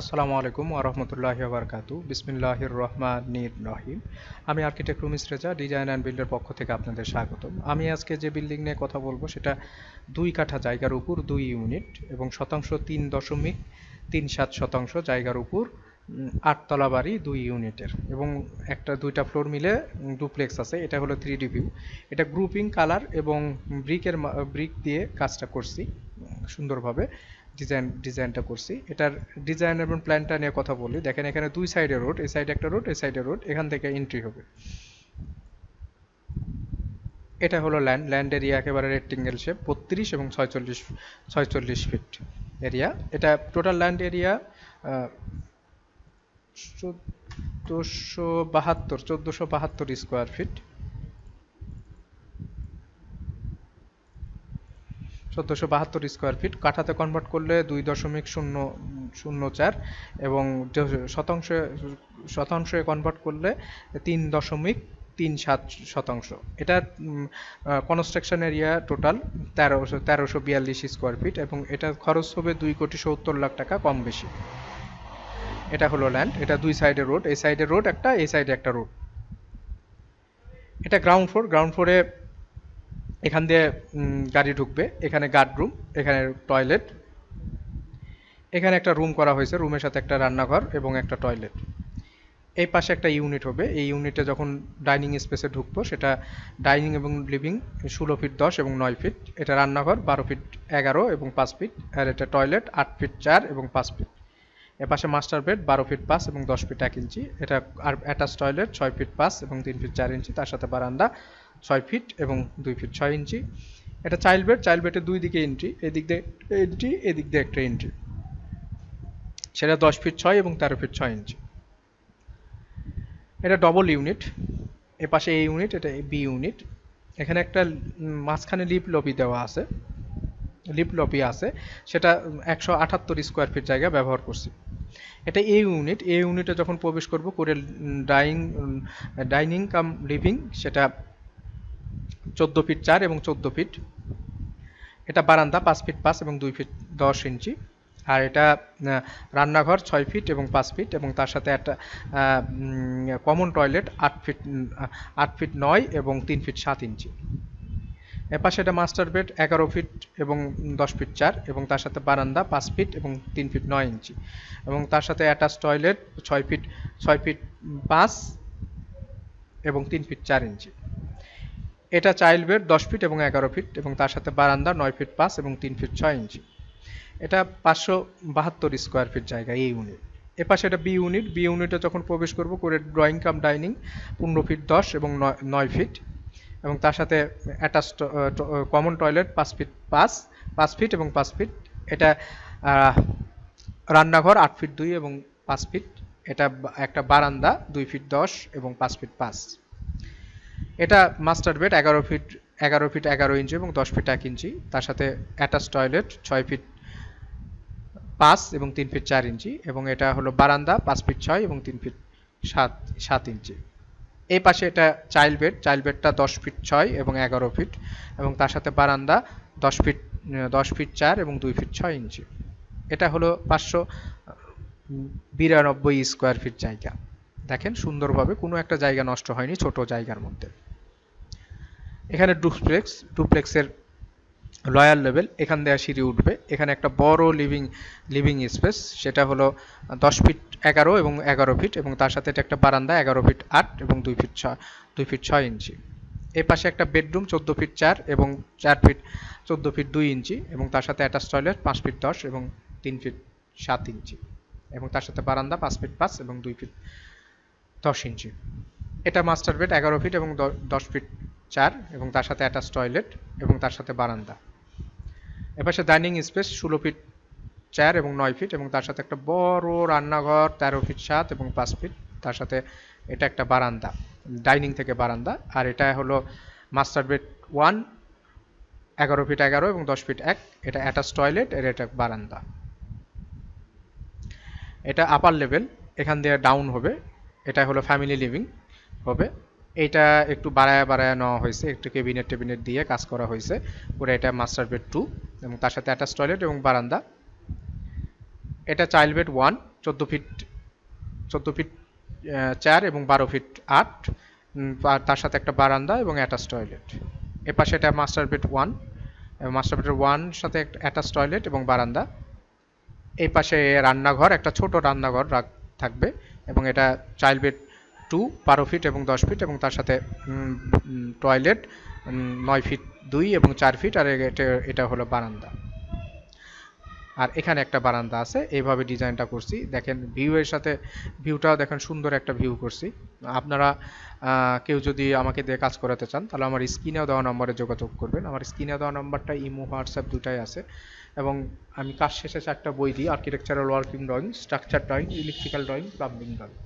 আসসালামু আলাইকুম ওরহমতুল্লাহি বারকাতু বিসমিল্লাহির রহমানির রহিম। আমি architect Rumis Reza, design and বিল্ডের পক্ষ থেকে আপনাদের স্বাগতম। আমি আজকে যে বিল্ডিং নিয়ে কথা বলব, সেটা দুই কাঠা জায়গার উপর দুই ইউনিট এবং শতাংশ তিন দশমিক তিন সাত শতাংশ জায়গার উপর আটতলা বাড়ি দুই ইউনিটের। এবং একটা দুইটা ফ্লোর মিলে ডুপ্লেক্স আছে, এটা হলো থ্রি ডি ভিউ। এটা গ্রুপিং কালার এবং ব্রিকের ব্রিক দিয়ে কাজটা করছি সুন্দরভাবে। ডিজাইন ডিজাইনটা করছি। এটার ডিজাইন এবং প্ল্যানটা নিয়ে কথা বলি। দেখেন, এখানে দুই সাইডে রোড এই সাইডে একটা রোড এই সাইডে রোড এখান থেকে এন্ট্রি হবে। এটা হলো ল্যান্ড ল্যান্ড এরিয়া একেবারে রেক্টেঙ্গেল শেপ বত্রিশ এবং ছয়চল্লিশ ছয়চল্লিশ ফিট এরিয়া এটা টোটাল ল্যান্ড এরিয়া চোদ্দোশো বাহাত্তর চোদ্দোশো বাহাত্তর স্কোয়ার ফিট চোদ্দোশো বাহাত্তর স্কোয়ার ফিট কাঠাতে কনভার্ট করলে দুই দশমিক শূন্য শূন্য চার এবং শতাংশে শতাংশে কনভার্ট করলে তিন দশমিক তিন সাত শতাংশ। এটা কনস্ট্রাকশন এরিয়া টোটাল তেরোশো তেরোশো বিয়াল্লিশ স্কোয়ার ফিট এবং এটা খরচ হবে দুই কোটি সত্তর লাখ টাকা কম বেশি। এটা হলো ল্যান্ড এটা দুই সাইডে রোড এই সাইডে রোড একটা, এই সাইডে একটা রোড এটা গ্রাউন্ড ফ্লোর গ্রাউন্ড ফ্লোরে এখান দিয়ে গাড়ি ঢুকবে। এখানে গার্ড রুম এখানে টয়লেট এখানে একটা রুম করা হয়েছে রুমের সাথে একটা রান্নাঘর এবং একটা টয়লেট এই পাশে একটা ইউনিট হবে। এই ইউনিটে যখন ডাইনিং স্পেসে ঢুকবো, সেটা ডাইনিং এবং লিভিং ষোলো ফিট দশ এবং নয় ফিট এটা রান্নাঘর, বারো ফিট এগারো এবং পাঁচ ফিট আর এটা টয়লেট আট ফিট চার এবং পাঁচ ফিট এ পাশে মাস্টার বেড বারো ফিট পাঁচ এবং দশ ফিট এক ইঞ্চি। এটা আর অ্যাটাচ টয়লেট ছয় ফিট পাঁচ এবং তিন ফিট চার ইঞ্চি। তার সাথে বারান্দা, ছয় ফিট এবং দুই ফিট ছয় ইঞ্চি। এটা চাইল্ড বেড চাইল্ড বেডের দুই দিকে এন্ট্রি এদিক দিয়ে এন্ট্রি এদিক দিয়ে একটা এন্ট্রি সেটা দশ ফিট ছয় এবং তেরো ফিট ছয় ইঞ্চি। এটা ডবল ইউনিট এ পাশে এ ইউনিট এটা বি ইউনিট এখানে একটা মাঝখানে লিপ লবি দেওয়া আছে। লিপ লবি আছে, সেটা একশো আটাত্তর স্কোয়ার ফিট জায়গা ব্যবহার করছি। এটা এ ইউনিট এ ইউনিটে যখন প্রবেশ করব, করে ডাইনিং ডাইনিং কাম লিভিং সেটা চোদ্দ ফিট চার এবং চোদ্দ ফিট এটা বারান্দা, পাঁচ ফিট পাঁচ এবং দুই ফিট দশ ইঞ্চি। আর এটা রান্নাঘর ছয় ফিট এবং পাঁচ ফিট এবং তার সাথে একটা কমন টয়লেট আট ফিট আট ফিট নয় এবং তিন ফিট সাত ইঞ্চি। এপাশে এটা মাস্টার বেড এগারো ফিট এবং দশ ফিট চার, এবং তার সাথে বারান্দা পাঁচ ফিট এবং তিন ফিট নয় ইঞ্চি। এবং তার সাথে অ্যাটাচ টয়লেট ছয় ফিট ছয় ফিট পাঁচ এবং তিন ফিট চার ইঞ্চি। এটা চাইল্ড বেড দশ ফিট এবং এগারো ফিট এবং তার সাথে বারান্দা নয় ফিট পাঁচ এবং তিন ফিট ছয় ইঞ্চি। এটা পাঁচশো বাহাত্তর স্কোয়ার ফিট জায়গা এই ইউনিট এপাশে এটা বি ইউনিট বি ইউনিটে যখন প্রবেশ করব, করে ড্রয়িং কাম ডাইনিং পনেরো ফিট দশ এবং নয়- নয় ফিট এবং তার সাথে অ্যাটাচ কমন টয়লেট পাঁচ ফিট পাঁচ পাঁচ ফিট এবং পাঁচ ফিট এটা রান্নাঘর আট ফিট দুই এবং পাঁচ ফিট এটা একটা বারান্দা দুই ফিট দশ এবং পাঁচ ফিট পাঁচ। এটা মাস্টার বেড এগারো ফিট এগারো ফিট এগারো ইঞ্চি এবং দশ ফিট এক ইঞ্চি তার সাথে অ্যাটাচ টয়লেট ছয় ফিট পাঁচ এবং তিন ফিট চার ইঞ্চি এবং এটা হলো বারান্দা পাঁচ ফিট ছয় এবং তিন ফিট সাত সাত ইঞ্চি এই পাশে এটা চাইল্ড বেড চাইল্ড বেডটা দশ ফিট ছয় এবং এগারো ফিট এবং তার সাথে বারান্দা দশ ফিট দশ ফিট চার এবং দুই ফিট ছয় ইঞ্চি। এটা হলো পাঁচশো বিরানব্বই স্কোয়ার ফিট জায়গা। দেখেন সুন্দরভাবে কোনো একটা জায়গা নষ্ট হয়নি ছোট জায়গার মধ্যে। এখানে ডুপ্লেক্স, ডুপ্লেক্সের লয়ার লেভেল এখান দিয়ে সিঁড়ি উঠবে। এখানে একটা বড় লিভিং লিভিং স্পেস সেটা হলো দশ ফিট এগারো এবং এগারো ফিট এবং তার সাথে এটা একটা বারান্দা, এগারো ফিট আট এবং দুই ফিট ছয়, দুই ফিট ছয় ইঞ্চি। এই পাশে একটা বেডরুম চোদ্দ ফিট চার এবং চার ফিট চোদ্দ ফিট দুই ইঞ্চি, এবং তার সাথে অ্যাটাচ টয়লেট পাঁচ ফিট দশ এবং তিন ফিট সাত ইঞ্চি, এবং তার সাথে বারান্দা, পাঁচ ফিট পাঁচ এবং দুই ফিট দশ ইঞ্চি। এটা মাস্টার বেড এগারো ফিট এবং দশ ফিট চার, এবং তার সাথে অ্যাটাচ টয়লেট এবং তার সাথে বারান্দা। এপাশে ডাইনিং স্পেস ষোলো ফিট চার এবং নয় ফিট এবং তার সাথে একটা বড় রান্নাঘর, তেরো ফিট সাত এবং পাঁচ ফিট তার সাথে এটা একটা বারান্দা ডাইনিং থেকে বারান্দা। আর এটা হলো মাস্টার বেড ওয়ান এগারো ফিট এগারো এবং দশ ফিট এক। এটা অ্যাটাচ টয়লেট এর এটা বারান্দা। এটা আপার লেভেল এখান দিয়ে ডাউন হবে। এটা হলো ফ্যামিলি লিভিং হবে। এইটা একটু বাড়ায় বাড়ায় নেওয়া হয়েছে, একটু কেবিনেট টেবিনেট দিয়ে কাজ করা হয়েছে। পুরো এটা মাস্টার বেড টু এবং তার সাথে অ্যাটাচ টয়লেট এবং বারান্দা। এটা চাইল্ড বেড ওয়ান চোদ্দ ফিট চোদ্দ ফিট চার এবং বারো ফিট আট। তার সাথে একটা বারান্দা এবং অ্যাটাচ টয়লেট এ পাশে এটা মাস্টার বেড ওয়ান মাস্টার বেডের ওয়ান সাথে একটা অ্যাটাচ টয়লেট এবং বারান্দা। এই পাশে রান্নাঘর, একটা ছোট রান্নাঘর থাকবে এবং এটা চাইল্ড বেড টু বারো ফিট এবং দশ ফিট এবং তার সাথে টয়লেট নয় ফিট দুই এবং চার ফিট আর এটা হলো বারান্দা। আর এখানে একটা বারান্দা আছে, এইভাবে ডিজাইনটা করছি। দেখেন ভিউ এর সাথে ভিউটাও দেখেন সুন্দর একটা ভিউ করছি। আপনারা কেউ যদি আমাকে দিয়ে কাজ করাতে চান, তাহলে আমার স্ক্রিনেও দেওয়া নম্বরে যোগাযোগ করবেন। আমার স্ক্রিনে দেওয়া নম্বরটা ইমো, হোয়াটসঅ্যাপ দুটাই আছে। এবং আমি কাজ শেষে চারটা বই দিই architectural working drawing structure drawing electrical drawing plumbing drawing